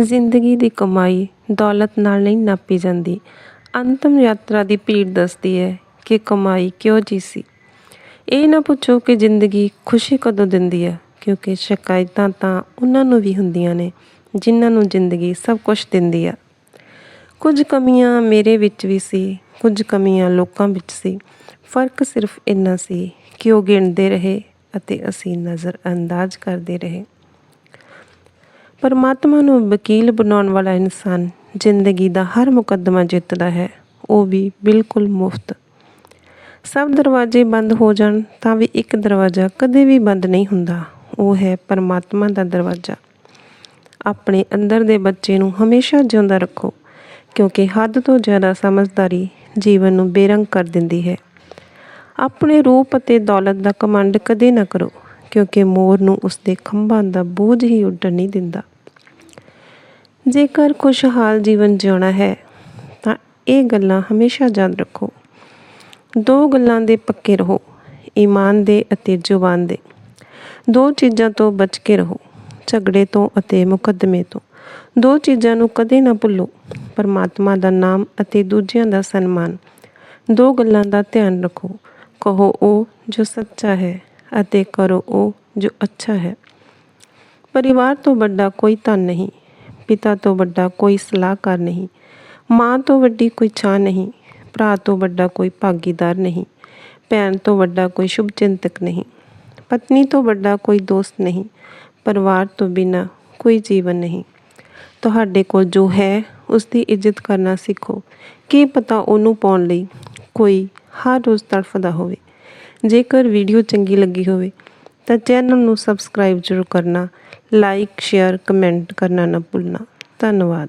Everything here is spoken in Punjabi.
ਜ਼ਿੰਦਗੀ ਦੀ ਕਮਾਈ ਦੌਲਤ ਨਾਲ ਨਹੀਂ ਨਾਪੀ ਜਾਂਦੀ। ਅੰਤਮ ਯਾਤਰਾ ਦੀ ਭੀੜ ਦੱਸਦੀ ਹੈ ਕਿ ਕਮਾਈ ਕਿਉਂ ਜੀ ਸੀ। ਇਹ ਨਾ ਪੁੱਛੋ ਕਿ ਜ਼ਿੰਦਗੀ ਖੁਸ਼ੀ ਕਦੋਂ ਦਿੰਦੀ ਹੈ, ਕਿਉਂਕਿ ਸ਼ਿਕਾਇਤਾਂ ਤਾਂ ਉਹਨਾਂ ਨੂੰ ਵੀ ਹੁੰਦੀਆਂ ਨੇ, ਜਿਨ੍ਹਾਂ ਨੂੰ ਜ਼ਿੰਦਗੀ ਸਭ ਕੁਝ ਦਿੰਦੀ ਆ। ਕੁਝ ਕਮੀਆਂ ਮੇਰੇ ਵਿੱਚ ਵੀ ਸੀ, ਕੁਝ ਕਮੀਆਂ ਲੋਕਾਂ ਵਿੱਚ ਸੀ। ਫ਼ਰਕ ਸਿਰਫ ਇੰਨਾ ਸੀ ਕਿ ਉਹ ਗਿਣਦੇ ਰਹੇ ਅਤੇ ਅਸੀਂ ਨਜ਼ਰ ਅੰਦਾਜ਼ ਕਰਦੇ ਰਹੇ। ਪਰਮਾਤਮਾ ਨੂੰ ਵਕੀਲ ਬਣਾਉਣ ਵਾਲਾ ਇਨਸਾਨ ਜ਼ਿੰਦਗੀ ਦਾ ਹਰ ਮੁਕੱਦਮਾ ਜਿੱਤਦਾ ਹੈ, ਉਹ ਵੀ ਬਿਲਕੁਲ ਮੁਫਤ। ਸਭ ਦਰਵਾਜ਼ੇ ਬੰਦ ਹੋ ਜਾਣ ਤਾਂ ਵੀ ਇੱਕ ਦਰਵਾਜ਼ਾ ਕਦੇ ਵੀ ਬੰਦ ਨਹੀਂ ਹੁੰਦਾ, ਉਹ ਹੈ ਪਰਮਾਤਮਾ ਦਾ ਦਰਵਾਜ਼ਾ। ਆਪਣੇ ਅੰਦਰ ਦੇ ਬੱਚੇ ਨੂੰ ਹਮੇਸ਼ਾ ਜਿਉਂਦਾ ਰੱਖੋ, ਕਿਉਂਕਿ ਹੱਦ ਤੋਂ ਜ਼ਿਆਦਾ ਸਮਝਦਾਰੀ ਜੀਵਨ ਨੂੰ ਬੇਰੰਗ ਕਰ ਦਿੰਦੀ ਹੈ। ਆਪਣੇ ਰੂਪ ਅਤੇ ਦੌਲਤ ਦਾ ਕਮੰਡ ਕਦੇ ਨਾ ਕਰੋ। ਕਿਉਂਕਿ ਮੋਰ ਨੂੰ ਉਸਦੇ ਖੰਭਾਂ ਦਾ ਬੋਝ ਹੀ ਉੱਡਣ ਨਹੀਂ ਦਿੰਦਾ। ਜੇਕਰ ਖੁਸ਼ਹਾਲ ਜੀਵਨ ਜਿਉਣਾ ਹੈ, ਤਾਂ ਇਹ ਗੱਲਾਂ ਹਮੇਸ਼ਾ ਯਾਦ ਰੱਖੋ। ਦੋ ਗੱਲਾਂ ਦੇ ਪੱਕੇ ਰਹੋ, ਈਮਾਨ ਦੇ ਅਤੇ ਜ਼ੁਬਾਨ ਦੇ। ਦੋ ਚੀਜ਼ਾਂ ਤੋਂ ਬਚ ਕੇ ਰਹੋ, ਝਗੜੇ ਤੋਂ ਅਤੇ ਮੁਕੱਦਮੇ ਤੋਂ। ਦੋ ਚੀਜ਼ਾਂ ਨੂੰ ਕਦੇ ਨਾ ਭੁੱਲੋ, ਪਰਮਾਤਮਾ ਦਾ ਨਾਮ ਅਤੇ ਦੂਜਿਆਂ ਦਾ ਸਨਮਾਨ। ਦੋ ਗੱਲਾਂ ਦਾ ਧਿਆਨ ਰੱਖੋ, ਕਹੋ ਉਹ ਜੋ ਸੱਚਾ ਹੈ। ਅਤੇ ਕਰੋ ਉਹ ਜੋ ਅੱਛਾ ਹੈ। ਪਰਿਵਾਰ ਤੋਂ ਵੱਡਾ ਕੋਈ ਧਨ ਨਹੀਂ, ਪਿਤਾ ਤੋਂ ਵੱਡਾ ਕੋਈ ਸਲਾਹਕਾਰ ਨਹੀਂ, ਮਾਂ ਤੋਂ ਵੱਡੀ ਕੋਈ ਛਾਂ ਨਹੀਂ, ਭਰਾ ਤੋਂ ਵੱਡਾ ਕੋਈ ਭਾਗੀਦਾਰ ਨਹੀਂ, ਭੈਣ ਤੋਂ ਵੱਡਾ ਕੋਈ ਸ਼ੁਭ ਚਿੰਤਕ ਨਹੀਂ, ਪਤਨੀ ਤੋਂ ਵੱਡਾ ਕੋਈ ਦੋਸਤ ਨਹੀਂ, ਪਰਿਵਾਰ ਤੋਂ ਬਿਨਾ ਕੋਈ ਜੀਵਨ ਨਹੀਂ। ਤੁਹਾਡੇ ਕੋਲ ਜੋ ਹੈ ਉਸ ਦੀ ਇੱਜ਼ਤ ਕਰਨਾ ਸਿੱਖੋ। ਕੀ ਪਤਾ ਉਹਨੂੰ ਪਾਉਣ ਲਈ ਕੋਈ ਹਰ ਰੋਜ਼ ਤੜਫਦਾ ਹੋਵੇ। ਜੇਕਰ ਵੀਡੀਓ ਚੰਗੀ ਲੱਗੀ ਹੋਵੇ, ਤਾਂ ਚੈਨਲ ਨੂੰ ਸਬਸਕ੍ਰਾਈਬ ਜ਼ਰੂਰ ਕਰਨਾ, ਲਾਈਕ, ਸ਼ੇਅਰ, ਕਮੈਂਟ ਕਰਨਾ ਨਾ ਭੁੱਲਣਾ। ਧੰਨਵਾਦ।